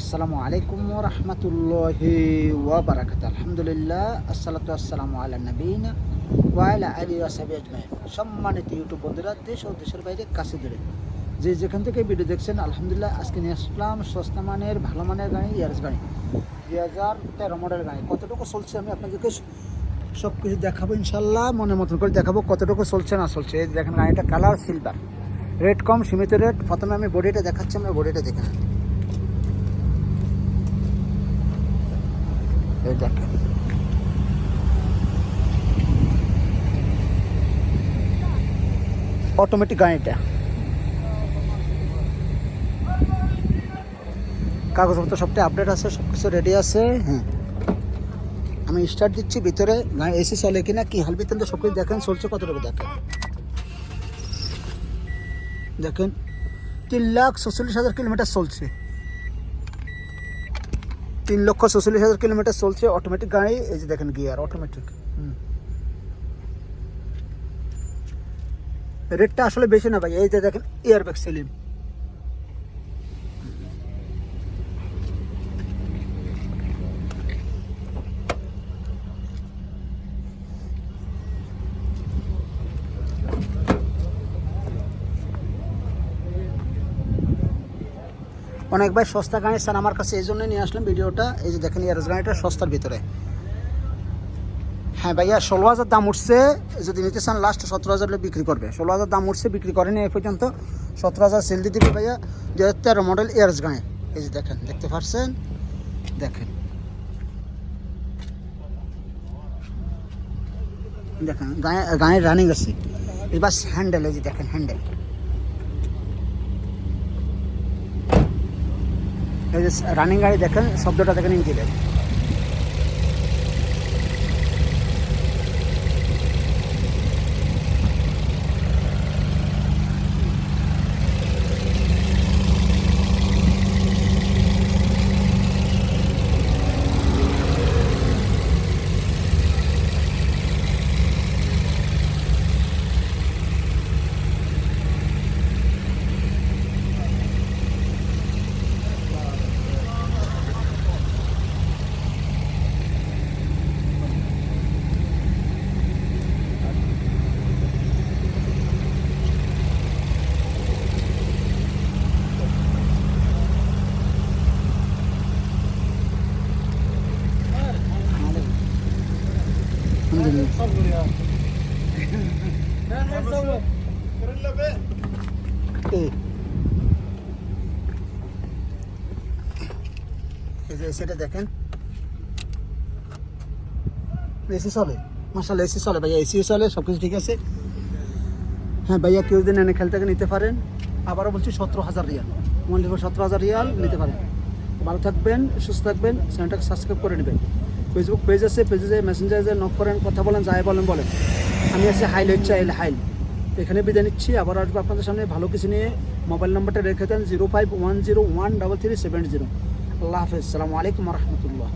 আসসালামু আলাইকুম রহমতুল্লাহি ওয়াবারাকাত। আলহামদুলিল্লাহ, আসসালাতু আসসালামু আলা নবীনা ওয়ালা আলী ওয়াসাবি আজমাইন। সম্মানিত ইউটিউব বন্ধুরা, দেশ ও দেশের বাইরে কাছে দূরে। যে যেখান থেকে ভিডিও দেখছেন, আলহামদুলিল্লাহ, আজকে নিয়ে আসলাম সস্তা মানের, ভালো মানের গাড়ি, ইয়ার্স গাড়ি। দুই হাজার তেরো মডেল গাড়ি। কতটুকু চলছে আমি আপনাদেরকে সব কিছু দেখাবো ইনশাল্লাহ মনের মতন করে দেখাবো কতটুকু চলছে, না চলছে। দেখেন, গাড়িটা কালার সিলভার রেট কম, সীমিত রেট প্রথমে আমি বডিটা দেখাচ্ছি, আমরা বডিটা দেখে এই অটোমেটিক গাড়িটা কাগজপত্র সবটাই আপডেট আছে সব কিছু রেডি আছে হ্যাঁ। আমি স্টার্ট দিচ্ছি, ভিতরে না এসি চলে কিনা, কি হাল ভিতরে সব কিছু দেখেন, চলছে কতটুকু দেখেন। দেখেন, তিন লাখ ছচল্লিশ হাজার কিলোমিটার চলছে। তিন লক্ষ ছচল্লিশ হাজার কিলোমিটার চলছে অটোমেটিক গাড়ি। এই যে দেখেন গিয়ার অটোমেটিক রেটটা আসলে বেশি না ভাই, এই যে দেখেন এয়ার ব্যাগ সেলিম। অনেক ভাই সস্তা গাড়ি স্যার আমার কাছে এই জন্য নিয়ে আসলাম ভিডিওটা। এই যে দেখেন ইয়ারস গাড়িটা সস্তার ভিতরে। হ্যাঁ ভাইয়া, ষোলো হাজার দাম উঠছে, যদি নিতে চান লাস্ট সতেরো হাজার বিক্রি করবে। ষোলো হাজার দাম উঠছে, বিক্রি করেনি এই পর্যন্ত। সতেরো হাজার সেল দিয়ে দিবে ভাইয়া দু হাজার তেরো মডেল ইয়ারস গাড়ি। এই যে দেখেন, দেখতে পাচ্ছেন দেখেন। দেখেন, গায়ে গায়ে রানিং আছে। এবার হ্যান্ডেল এই যে দেখেন হ্যান্ডেল এই যে রানিং গাড়ি দেখেন শব্দটা দেখেন ইঞ্জিনের। আলহামদুলিল্লাহ এই এই যে সেটা দেখেন। এসি চলে মাসাল এসি চলে ভাইয়া এসি চলে সব কিছু ঠিক আছে। হ্যাঁ ভাইয়া, কেউ যদি এনে খেলতে নিতে পারেন, আবারও বলছি সতেরো হাজার রিয়াল। মনে সতেরো হাজার রিয়াল নিতে পারেন। ভালো থাকবেন, সুস্থ থাকবেন, চ্যানেলটাকে সাবস্ক্রাইব করে নেবেন। ফেসবুক পেজ আছে পেজে মেসেঞ্জারে নক করেন কথা বলেন যাই বলেন বলেন আমি আছি হাইলাইট চাইল হাইল এখানে বিদায় নিচ্ছি আবার আসবো আপনাদের সামনে ভালো কিছু নিয়ে মোবাইল নাম্বারটা রেখে দেন zero five one zero one double three seven zero আল্লাহ হাফেজ সালামু আলাইকুম রহমতুল্লাহ